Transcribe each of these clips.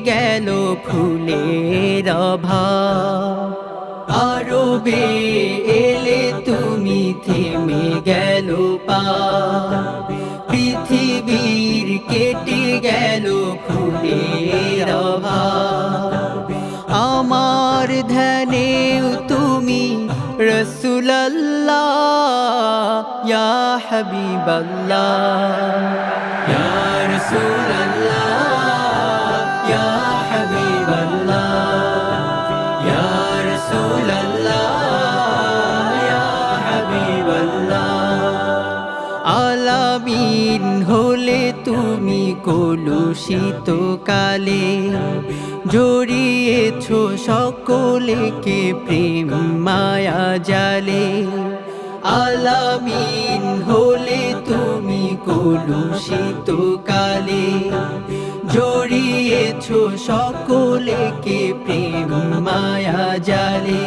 গেল ফুলের অভাব। আরবে এলে তুমি থেমে গেল পা। পৃথিবীর কেটে গেল ফুলের অভাব। আমার ধ্যানেও তুমি রসুল্লাহ ইয়া হাবিবাল্লাহ। আলামিন হলে তুমি কলুষিত কালে জড়িয়েছ সকলেকে প্রেম মায়া জালে। আলামিন হলে তুমি কলুষিত কালে জড়িয়েছ সকলেকে প্রেম মায়া জালে।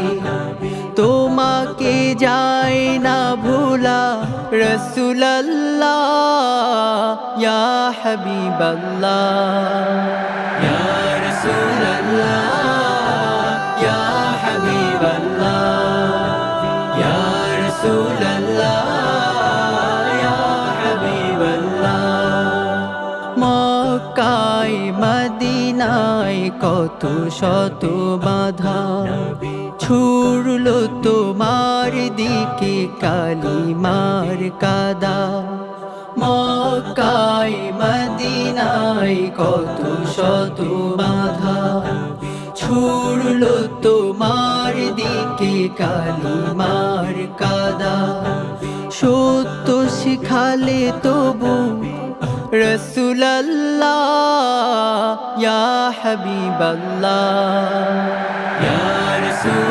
রসুল্লাহ ইয়া হাবিবাল্লাহ। ইয়া রসুল্লাহ ইয়া হাবিবাল্লাহ। ইয়া রসুল্লাহ মক্কায় মদিনায় কত শত বাধা। ছুড়লো তোমার দিকে কালিমার কাদা। মক্কায়, মদিনায় কত শত বাধা। ছুড়লো তোমার দিকে কালিমার কাদা। সত্য শিখালে তবু রসুল্লাহ হাবিবাল্লাহ। রসুল্লাহ